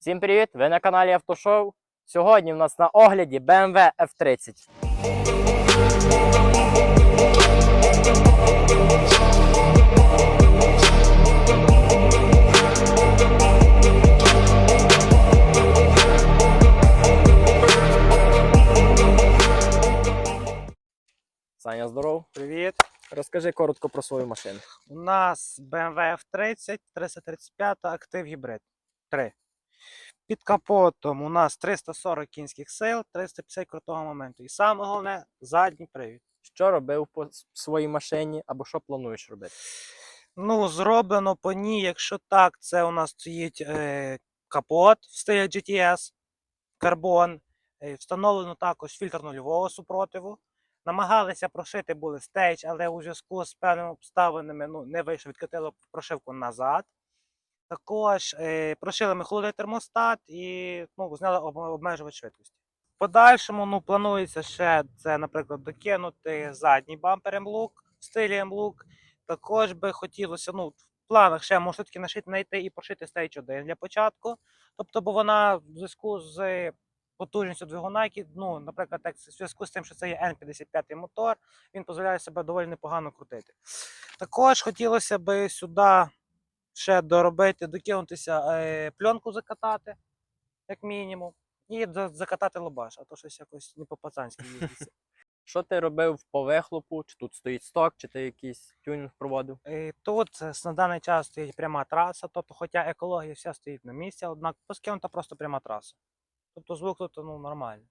Всім привіт! Ви на каналі Автошоу. Сьогодні в нас на огляді BMW F30. Саня, здоров. Привіт. Розкажи коротко про свою машину. У нас BMW F30 335 актив гібрид 3. Під капотом у нас 340 кінських сил, 350 крутого моменту. І саме головне задній привід. Що робив по своїй машині або що плануєш робити? Ну, зроблено по ній, якщо так, це у нас стоїть е, капот в стилі GTS, карбон. Е, встановлено також фільтр нульового супротиву. Намагалися прошити були стейдж, але у зв'язку з певними обставинами ну, не вийшло, відкатили прошивку назад. Також е, прошили ми холодний термостат і ну, зняли об- обмежувач швидкості. В подальшому ну, планується ще це, наприклад, докинути задній бампер M-Look в стилі M-Look. Також би хотілося, ну, в планах ще може таки нашити знайти і прошити Stage 1 для початку. Тобто, бо вона в зв'язку з потужністю двигуна, який, ну, наприклад, так, в зв'язку з тим, що це є N55 мотор, він дозволяє себе доволі непогано крутити. Також хотілося би сюди ще доробити, докинутися, е, пленку закатати, як мінімум, і закатати лобаш, а то щось якось не по-пацанськи їздиться. Що ти робив по вихлопу? Чи тут стоїть сток, чи ти якийсь тюнінг проводив? Е, Тут на даний час стоїть пряма траса, тобто, хоча екологія вся стоїть на місці, однак поскинута просто пряма траса. Тобто звук тут ну, нормальний.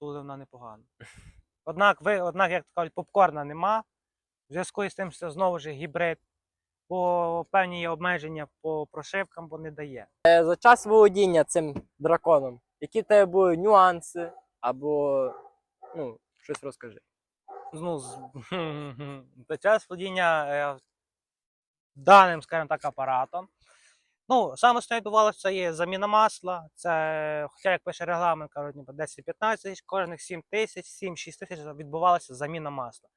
Тут вона непогана. Однак, ви, однак, як кажуть, попкорна нема. В зв'язку з тим, що знову ж гібрид, бо певні є обмеження по прошивкам, бо не дає. Е, За час володіння цим драконом, які тебе були нюанси або ну, щось розкажи. ну, з- за час володіння е, даним, скажімо так, апаратом. Ну, саме основне відбувалося це є заміна масла. Це, хоча як пише регламент, кажуть, 10-15 тисяч, кожних 7 тисяч, 7-6 тисяч відбувалася заміна масла.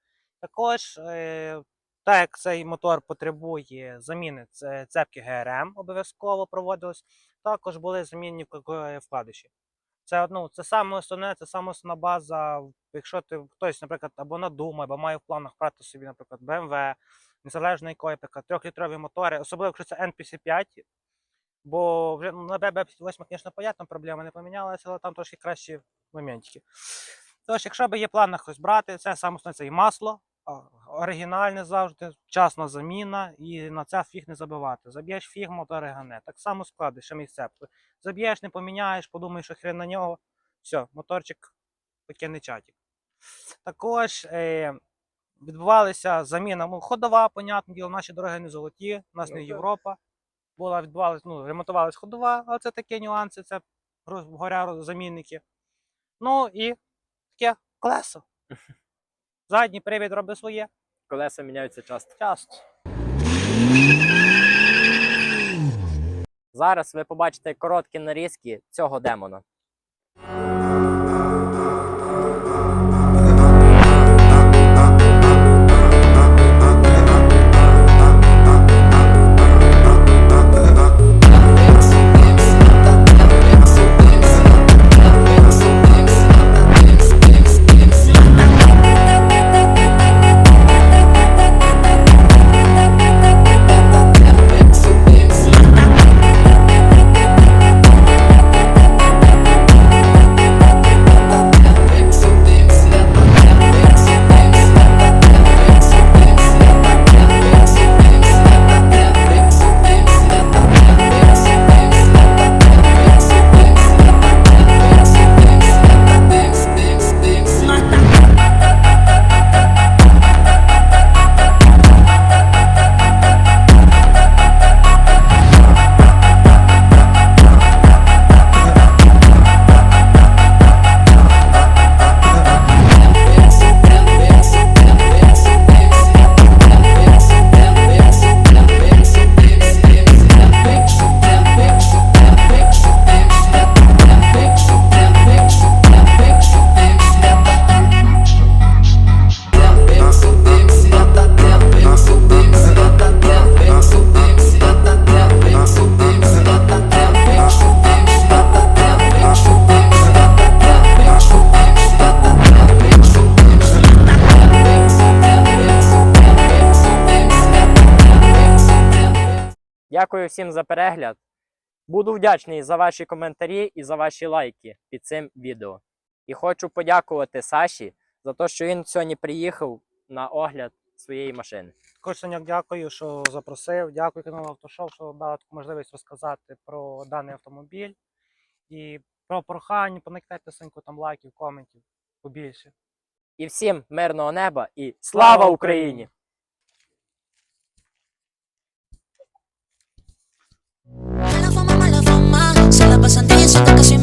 Також, е, так як цей мотор потребує заміни, це цепки ГРМ обов'язково проводилось. Також були замінні вк- вкладиші. Це, ну, це саме основне, це саме основна база. Якщо ти хтось, наприклад, або надумає, або має в планах брати собі, наприклад, BMW, незалежно якої, наприклад, трьохлітрові мотори, особливо якщо це N55, бо вже ну, на BB58, звісно, понятно, проблема не помінялася, але там трошки кращі моментики. Тож, якщо би є планах хтось брати, це саме основне це і масло, оригінальне завжди, вчасна заміна, і на це фіг не забивати. Заб'єш фіг, мотор гане. Так само склади, що мій цепку. Заб'єш, не поміняєш, подумаєш, що хрен на нього. Все, моторчик покине чатик. Також е, відбувалася заміна. Ну, ходова, понятне діло, наші дороги не золоті, у нас Ну, не так. Європа. Була відбувалась, ну, ремонтувалась ходова, але це такі нюанси, це горя замінники. Ну і таке колесо. Задній привід робить своє. Колеса міняються часто. Часто. Зараз ви побачите короткі нарізки цього демона. Дякую всім за перегляд. Буду вдячний за ваші коментарі і за ваші лайки під цим відео. І хочу подякувати Саші за те, що він сьогодні приїхав на огляд своєї машини. Також Саняк, дякую, що запросив. Дякую каналу Автошоу, що дав таку можливість розказати про даний автомобіль. І про прохання, поникайте соньку там лайків, коментів побільше. І всім мирного неба і Слава! Україні! Sa labasan din sa tagkasimula